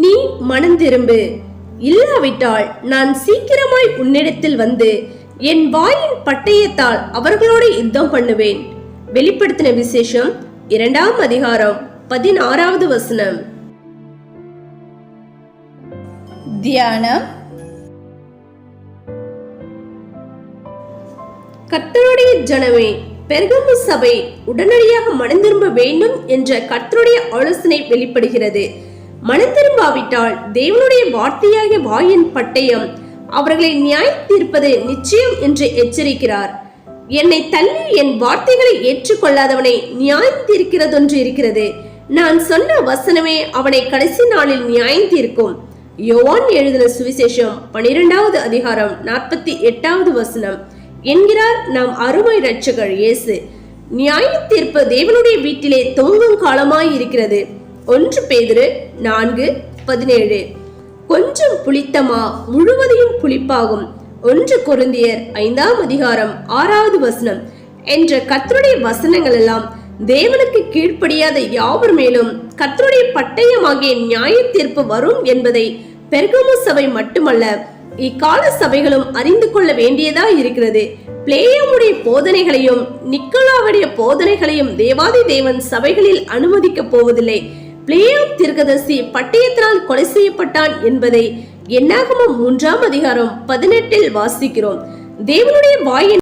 நீ மனம் திரும்பு இல்லாவிட்டால் நான் சீக்கிரமாய் உன்னிடத்தில் வந்து என் வாயின் பட்டயத்தால் அவர்களோடு யுத்தம் பண்ணுவேன். வெளிப்படுத்தின விசேஷம் இரண்டாம் அதிகாரம் பதினாறாவது வசனம். தியானம். கர்த்தருடைய ஜனமே பெர்கமு சபை உடனடியாக மனம் திரும்ப வேண்டும் என்ற கர்த்தருடைய ஆலோசனை வெளிப்படுகிறது. மனம் திரும்பாவிட்டால் தேவனுடைய வார்த்தையாகிய வாயின் பட்டயம் அவர்களை நியாய தீர்ப்பது நிச்சயம் என்று எச்சரிக்கிறார். என்னை தள்ளி என் வார்த்தைகளை ஏற்றுக்கொள்ளாதவனை நியாயம் தீர்க்கிறதொன்று இருக்கிறது. நான் சொன்ன வசனமே அவனை கடைசி நாளில் நியாயம் தீர்க்கும். யோவான் எழுதின சுவிசேஷம் பனிரெண்டாவது அதிகாரம் நாற்பத்தி எட்டாவது வசனம். என்கிறார் நம் அருமை ரட்சகர் இயேசு. நியாய தீர்ப்பு தேவனுடைய வீட்டிலே தொங்கும் காலமாய் இருக்கிறது. ஒன்று பேதிரு நான்கு பதினேழு. கொஞ்சம் புளித்தமா முழுவதையும் புளிப்பாகும். ஒன்று கொருந்தியர் ஐந்தாம் அதிகாரம் ஆறாவது வசனம். என்ற கத்தருடைய வசனங்கள் எல்லாம் தேவனுக்கு கீழ்ப்படியாத யாவர் மேலும் கத்தருடைய பட்டயமாகிய நியாய தீர்ப்பு வரும் என்பதை பெர்கமு சபை மட்டுமல்ல இக்கால சபைகளும் அறிந்து கொள்ள வேண்டியதா இருக்கிறது. பிளேயமுடைய போதனைகளையும் நிக்கோலாவுடைய போதனைகளையும் தேவாதி தேவன் சபைகளில் அனுமதிக்க போவதில்லை. பிளேயம் தீர்க்கதர்சி பட்டயத்தினால் கொலை செய்யப்பட்டான் என்பதை என்னாகமும் மூன்றாம் அதிகாரம் பதினெட்டில் வாசிக்கிறோம். தேவனுடைய வாயின்